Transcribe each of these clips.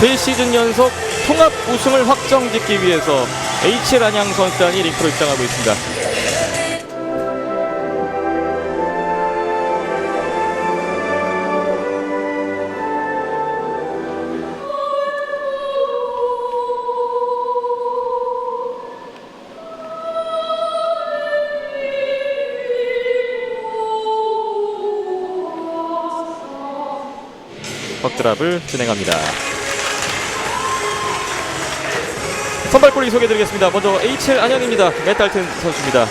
3시즌 연속 통합 우승을 확정짓기 위해서 HL 안양 선수단이 링크로 입장하고 있습니다. 벅드랍을 진행합니다. 선발골이 소개해드리겠습니다. 먼저 HL 안양입니다. 메탈튼 선수입니다.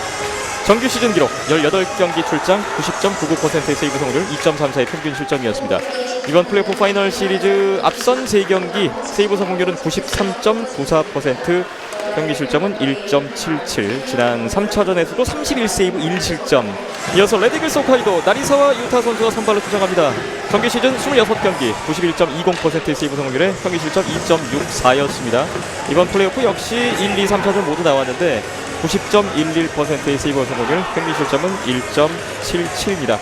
정규 시즌 기록 18경기 출장 90.99%의 세이브 성률 2.34의 평균 실점이었습니다. 이번 플레이오프 파이널 시리즈 앞선 3경기 세이브 성공률은 93.94% 경기 실점은 1.77 지난 3차전에서도 31세이브 1실점 이어서 레디글스 오카이도 나리사와 유타 선수가 선발로 투정합니다. 정규 시즌 26경기 91.20%의 세이브 성공률에 평균 실점 2.64였습니다. 이번 플레이오프 역시 1, 2, 3차전 모두 나왔는데 90.11%의 세이브 성공률, 평균 실점은 1.77입니다.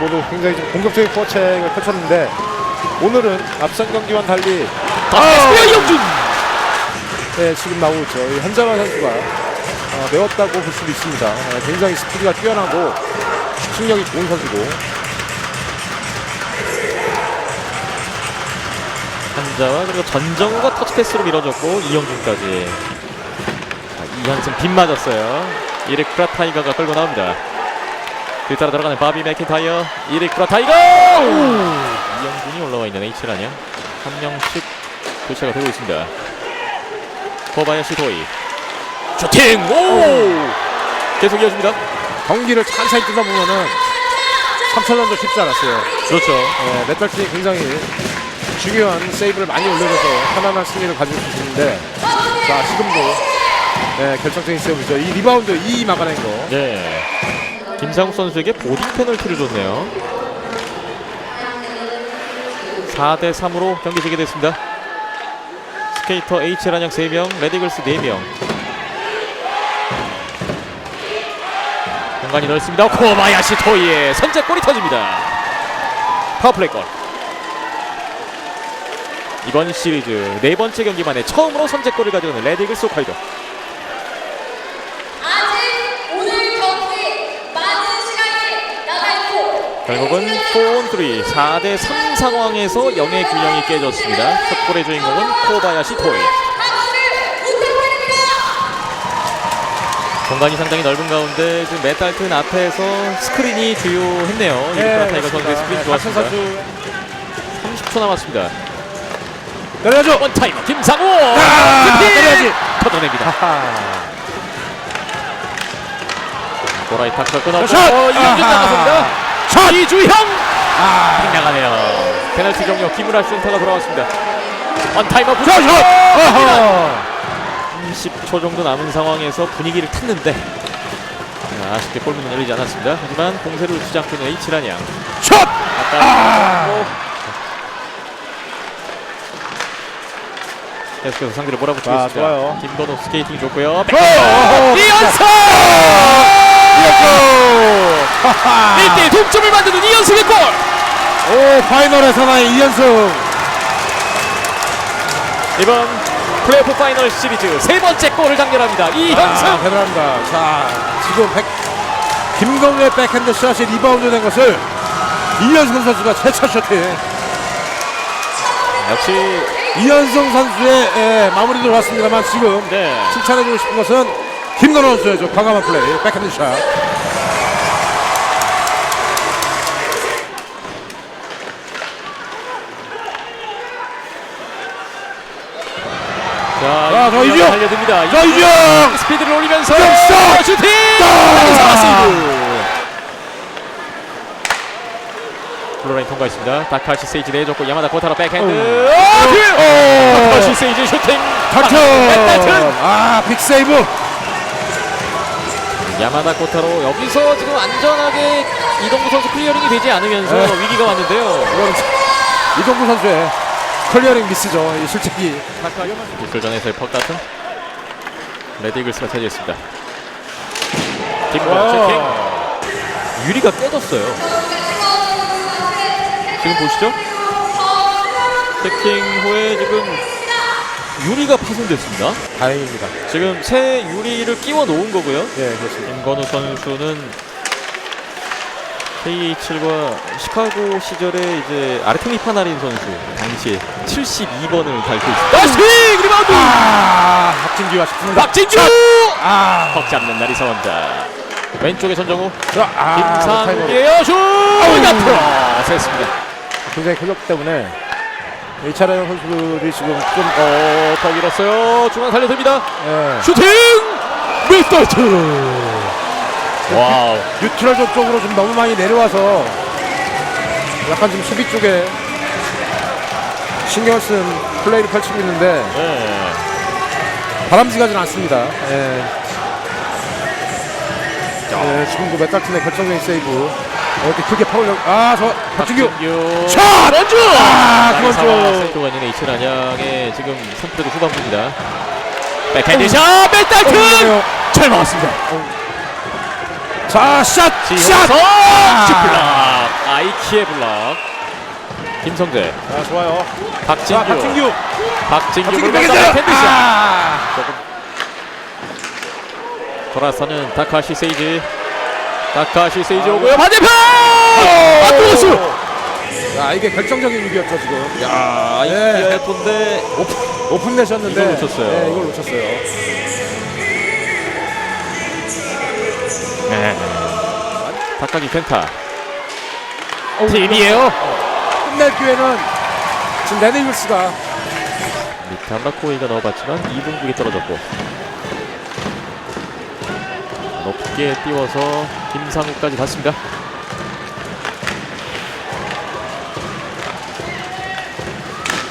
모두 굉장히 좀 공격적인 포책을 펼쳤는데 오늘은 앞선 경기와는 달리 아, 이영준! 네, 지금 나오고 있죠. 이 한자만 선수가 어, 매웠다고 볼 수도 있습니다. 어, 굉장히 스피드가 뛰어나고 집중력이 좋은 선수고. 한자와 그리고 전정우가 터치패스로 밀어줬고 이영준까지. 자, 이현승 빗 맞았어요. 이리크라 타이거가 끌고 나옵니다. 뒤따라 들어가는 바비 맥킨타이어 이리크라 타이거! 이영준이 올라와 있는 아니야 한 명씩 교체가 되고 있습니다 코바야시 도이 슈팅 오 계속 이어집니다 경기를 찬찬히 뛰다 보면은 3차전도 쉽지 않았어요. 그렇죠 네, 메탈팀이 굉장히 중요한 세이브를 많이 올려줘서 편안한 승리를 가질 수 있는데 자 지금도 네, 결정적인 세이브죠. 이 리바운드 이 막아낸 거. 네. 김상욱 선수에게 보딩 페널티를 줬네요. 4대 3으로 경기 재개됐습니다. 스케이터 안양 3명, 레디글스 4명. 공간이 넓습니다. 코바야시 토이의 선제골이 터집니다. 파워플레이 골. 이번 시리즈 네 번째 경기 만에 처음으로 선제골을 가져오는 레디글스 호카이도. 아직 오늘 경기 많은 시간이 남아있고 결국은 4on3 4대 3 상황에서 0의 균형이 깨졌습니다. 첫 골의 주인공은 코바야시 토이. 공간이 상당히 넓은 가운데 지금 메탈튼 앞에서 스크린이 주요했네요. 네, 타이거 선수의. 스크린 네, 좋았습니다. 선수 30초 남았습니다. 원타이머 김상우! 아, 득점! 때려야지. 걷어냅니다. 하하. 보라이 탁서 끊었고 아하. 나갔습니다. 샷! 이주형! 아, 빗나가네요. 페널티 종료 김우라 센터가 돌아왔습니다. 원타이머 샷, 샷. 어허. 10초 정도 남은 상황에서 분위기를 탔는데 자, 아쉽게 골문은 열리지 않았습니다. 하지만 공세를 주지 않고 있는 H란 양 샷. 아까 계속해서 상대를 몰아붙이고 아, 있습니다. 좋아요. 김건호 스케이팅 좋고요. 어허. 이연승! 하하. 1대 동점을 만드는 이연승의 골! 오 파이널에서 나의 2연승 이번 플레이오프 파이널 시리즈 세 번째 골을 장렬합니다. 이현승! 아, 대단합니다 자 지금 백, 김건우의 백핸드 샷이 리바운드 된 것을 이현승 선수가 최초 셔팅 역시 이현승 선수의 예, 마무리도 좋았습니다만 지금 네. 칭찬해주고 싶은 것은 김건우 선수의 저 과감한 플레이 백핸드 샷 자, 아, 저 이주영! 달려듭니다. 자 이주영 스피드를 올리면서 이주영 슛! 슈팅! 아! 잡았습니다. 플로라인 통과했습니다. 다카시 세이지 내줬고 야마다 코타로 백핸드. 오. 어, 다카시 오 세이지 슈팅. 닥터 백달튼. 아 빅 세이브 야마다 코타로 여기서 지금 안전하게 이동구 선수 클리어링이 되지 않으면서 네. 위기가 왔는데요. 이건 이동구 선수의 클리어링 미스죠 이 실책이 뒷골전에서의 퍽 같은 레디글스가 차지했습니다. 와. 뒷골 체킹. 유리가 깨졌어요. 지금 보시죠. 해킹 후에 지금 유리가 파손됐습니다. 다행입니다. 지금 새 유리를 끼워 놓은 거고요. 예, 그렇습니다. 김건우 선수는 KHL과 시카고 시절에 이제 아르테미 파나린 선수 당시에 72번을 달고 있습니다. 다시 리바운드! 아, 박진규가 싶습니다. 박진주! 아, 턱 잡는 나리 사원자. 왼쪽에 전정우. 자, 아, 타이머로. 김상계의 슛! 앞으로 샜습니다. 굉장히 클럽 때문에 이차례 선수들이 지금 좀 어, 더 길었어요. 중앙 살려듭니다. 예, 슈팅! 미스터 트! 와우. 뉴트럴 쪽으로 좀 너무 많이 내려와서 약간 좀 수비 쪽에 신경 쓴 플레이를 펼치고 있는데 네. 바람직하지는 않습니다. 예. 예, 지금도 메탈튼의 결정적인 세이브 이렇게 크게 파울려 아저 박준규. 샷! 원주! 아 나리 사원 그건 세이브가 있는 H 안양의 지금 3프레드 후반부입니다. 백핸드 샷! 백달튼! 좀잘 막았습니다. 자, 샷! 샷! 블락 아이키의 블락 김성재 자, 좋아요. 박진규 자, 박진규. 박진규 박진규 블락 백핸드! 백핸드 샷 아! 돌아서는 다카시 세이지 다카시 세이지 아, 오고요 반대편 아 뚫었어요 야, 이게 결정적인 위기였죠, 지금. 야 네. 아이키의 톤데 오픈 내셨는데 이걸 놓쳤어요. 네, 이걸 놓쳤어요. 다카기 펜타 팀이에요 끝낼 기회는 지금 레드이글스가 미탄바코이가 넣어봤지만 2분국에 떨어졌고 높게 띄워서 김상우까지 갔습니다.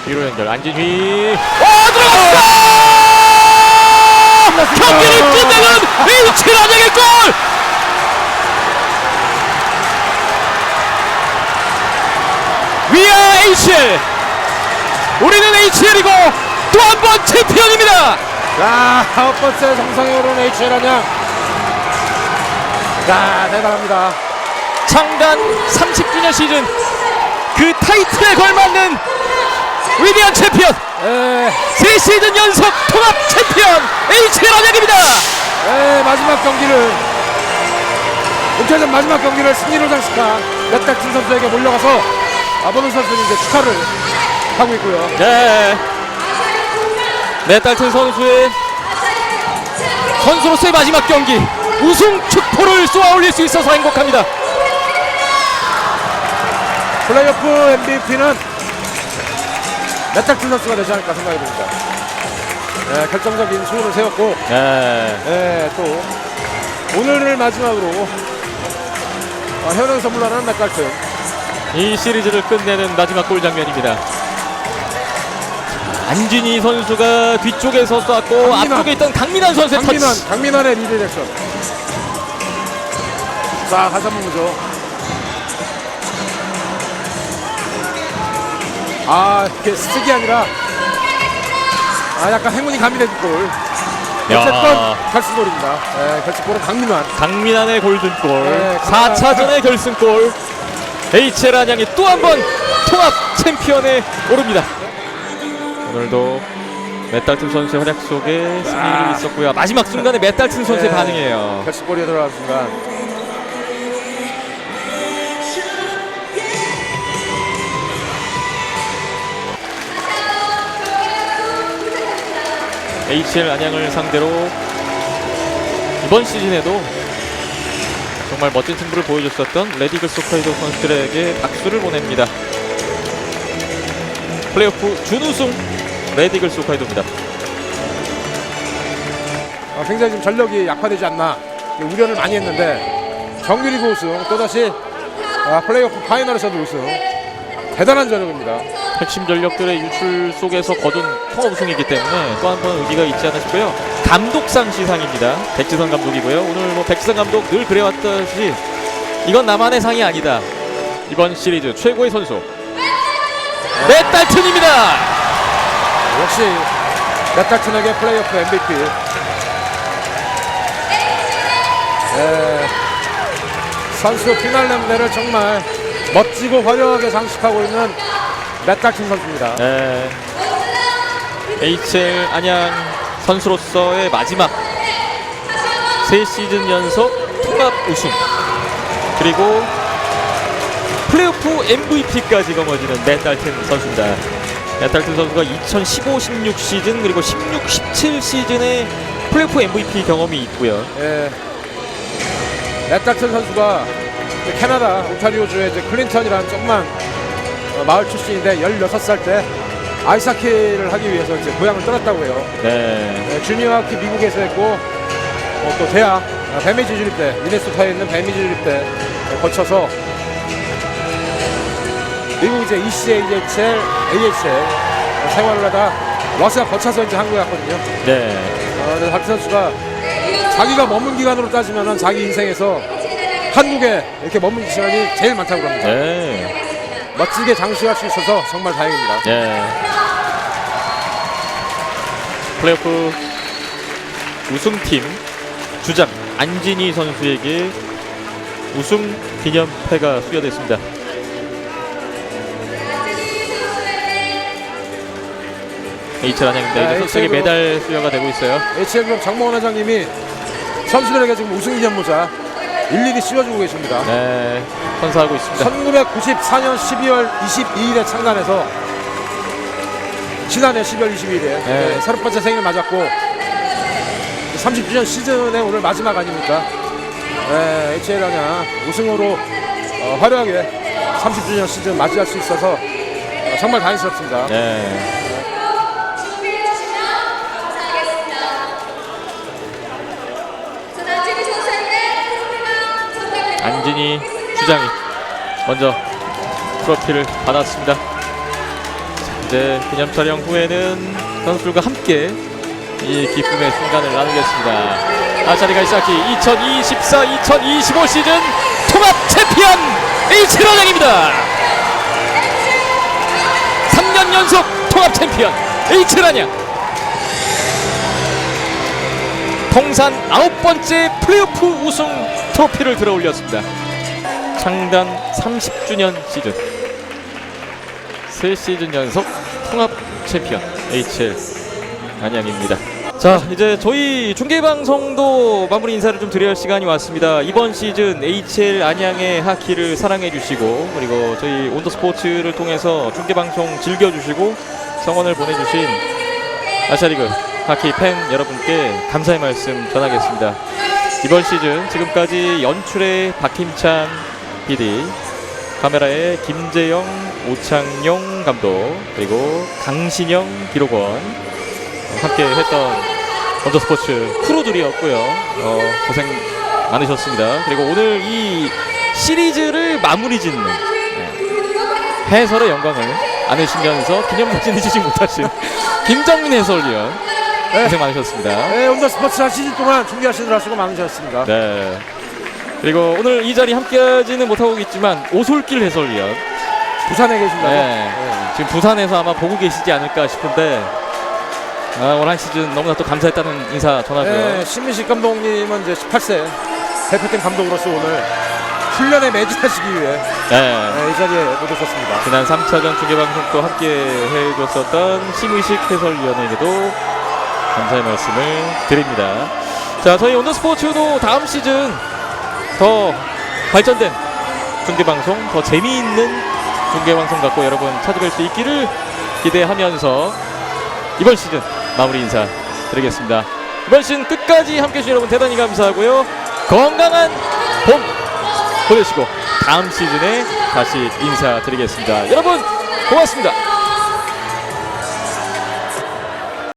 뒤로 연결 안진휘 어 들어갔어! 경기를 끝내는 H 라장의 골! 위아 HL 우리는 HL이고 또 한 번 챔피언입니다. 자, 아홉 번째 정상에 오른 HL 안양. 자, 대단합니다. 창단 30주년 시즌 그 타이틀에 걸맞는 위대한 챔피언 예, 세 시즌 연속 통합 챔피언 HL 안양입니다. 예, 마지막 경기를 은퇴전 마지막 경기를 승리로 장식한 렛닥진 선수에게 몰려가서 아버는 선수는 이제 축하를 하고 있고요. 네. 메탈튼 선수의 선수로서의 마지막 경기 우승 축포를 쏘아 올릴 수 있어서 행복합니다. 플레이오프 MVP는 렛닥진 선수가 되지 않을까 생각이 듭니다. 예, 결정적인 수훈을 세웠고 네. 예, 또 오늘을 마지막으로 어, 현역 선물하는 맥갈튼 이 시리즈를 끝내는 마지막 골 장면입니다. 안진희 선수가 뒤쪽에서 쐈고 강민환. 앞쪽에 있던 강민환 선수의 강민환, 터치. 강민환의 리디렉션 자 다시 한번 보죠 아 이게 스틱이 아니라 아 약간 행운이 가미된 골 어쨌건 결승골입니다 예, 결승골은 강민환 강민환의 골든골. 네, 4차전의 결승골. HL 안양이 또 한 번 통합 챔피언에 오릅니다. 오늘도 메탈튼 선수의 활약 속에 승리를 있었고요. 마지막 순간에 메탈튼 선수의 네. 반응이에요. 결승골에 들어간 순간 HL 안양을 상대로 이번 시즌에도 정말 멋진 승부를 보여줬었던 레디글 소카이도 선수들에게 박수를 보냅니다. 플레이오프 준우승 레디글 소카이도입니다. 어, 굉장히 좀 전력이 약화되지 않나 우려를 많이 했는데 정규리그 우승 또다시 아, 플레이오프 파이널에서도 우승 대단한 전력입니다 핵심 전력들의 유출 속에서 거둔 통합 우승이기 때문에 또 한 번 의미가 있지 않나 싶고요. 감독상 시상입니다. 백지선 감독이고요. 오늘 뭐 백지선 감독 늘 그래왔듯이 이건 나만의 상이 아니다. 이번 시리즈 최고의 선수 맷달튼입니다. 역시 메탈튼에게 플레이오프 MVP 예, 선수 피날레 무대를 정말 멋지고 화려하게 장식하고 있는 맷달튼 선수입니다. 네. HL 안양 선수로서의 마지막 세 시즌 연속 통합 우승 그리고 플레이오프 MVP까지 거머쥐는 맷달튼 선수입니다. 맷달튼 선수가 2015-16 시즌 그리고 16-17 시즌에 플레이오프 MVP 경험이 있고요. 예. 맷달튼 선수가 캐나다 온타리오주의 이제 클린턴이라는 조그만 어, 마을 출신인데 16살 때 아이스하키를 하기 위해서 이제 고향을 떠났다고 해요. 네. 네, 주니어 하키 미국에서 했고 어, 또 대학 아, 배미지 주립대 미네소타에 있는 배미지 주립대 거쳐서 미국 이제 E ECAHL, AHL 생활을 하다 러시아 거쳐서 이제 한국에 왔거든요. 네. 어, 박 선수가 자기가 머문 기간으로 따지면 자기 인생에서 한국에 이렇게 머문 시간이 제일 많다고 합니다. 네. 멋지게 장수할 수 있어서 정말 다행입니다. 네. 플레이오프 우승팀 주장 안진희 선수에게 우승 기념패가 수여됐습니다. H철 안양입니다. 네, 이제 선수에게. 메달 수여가 되고 있어요. HL그룹 장모원 회장님이 선수들에게 지금 우승 기념 모자 일일이 씌워주고 계십니다. 네, 선사하고 있습니다. 1994년 12월 22일에 창단해서 지난해 12월 22일에 네. 서른 번째 생일을 맞았고 30주년 시즌의 오늘 마지막 아닙니까? 네, HL 안양 우승으로 어, 화려하게 30주년 시즌 맞이할 수 있어서 어, 정말 다행스럽습니다. 네. 안진희 하겠습니다. 주장이 먼저 트로피를 받았습니다. 자, 이제 기념 촬영 후에는 선수들과 함께 이 기쁨의 순간을 나누겠습니다. 아차리가 이사키 2024-2025 시즌 통합 챔피언 H런행입니다. 3년 연속 통합 챔피언 H런양. 통산 아홉 번째 플레이오프 우승 트로피를 들어 올렸습니다. 창단 30주년 시즌 세 시즌 연속 통합 챔피언 HL 안양입니다. 자 이제 저희 중계 방송도 마무리 인사를 좀 드려야 할 시간이 왔습니다. 이번 시즌 HL 안양의 하키를 사랑해 주시고 그리고 저희 온더 스포츠를 통해서 중계 방송 즐겨 주시고 성원을 보내주신 아시아리그 하키 팬 여러분께 감사의 말씀 전하겠습니다. 이번 시즌 지금까지 연출의 박힘찬 PD, 카메라의 김재영, 오창용 감독, 그리고 강신영 기록원 어, 함께 했던 먼저 스포츠 크루들이었고요. 어, 고생 많으셨습니다. 그리고 오늘 이 시리즈를 마무리 짓는 네, 해설의 영광을 안으시면서 기념사진을 주지 못하신 김정민 해설위원 고생 많으셨습니다. 네, 온더 스포츠 한 시즌 동안 준비하시느라 수고 많으셨습니다. 네. 그리고 오늘 이 자리 함께하지는 못하고 있지만 오솔길 해설위원. 부산에 계신다고? 네. 지금 부산에서 아마 보고 계시지 않을까 싶은데 아, 올한 시즌 너무나 또 감사했다는 인사 전하고요. 네, 신민식 감독님은 이제 18세 대표팀 감독으로서 오늘 훈련에 매진하시기 위해 네. 네, 이 자리에 못 오셨습니다. 지난 3차전 중계방송 또 함께 해줬었던 심의식 해설위원에게도 감사의 말씀을 드립니다. 자, 저희 온더스포츠도 다음 시즌 더 발전된 중계방송, 더 재미있는 중계방송 갖고 여러분 찾아뵐 수 있기를 기대하면서 이번 시즌 마무리 인사 드리겠습니다. 이번 시즌 끝까지 함께 해주신 여러분 대단히 감사하고요. 건강한 봄 보내시고 다음 시즌에 다시 인사드리겠습니다. 여러분 고맙습니다.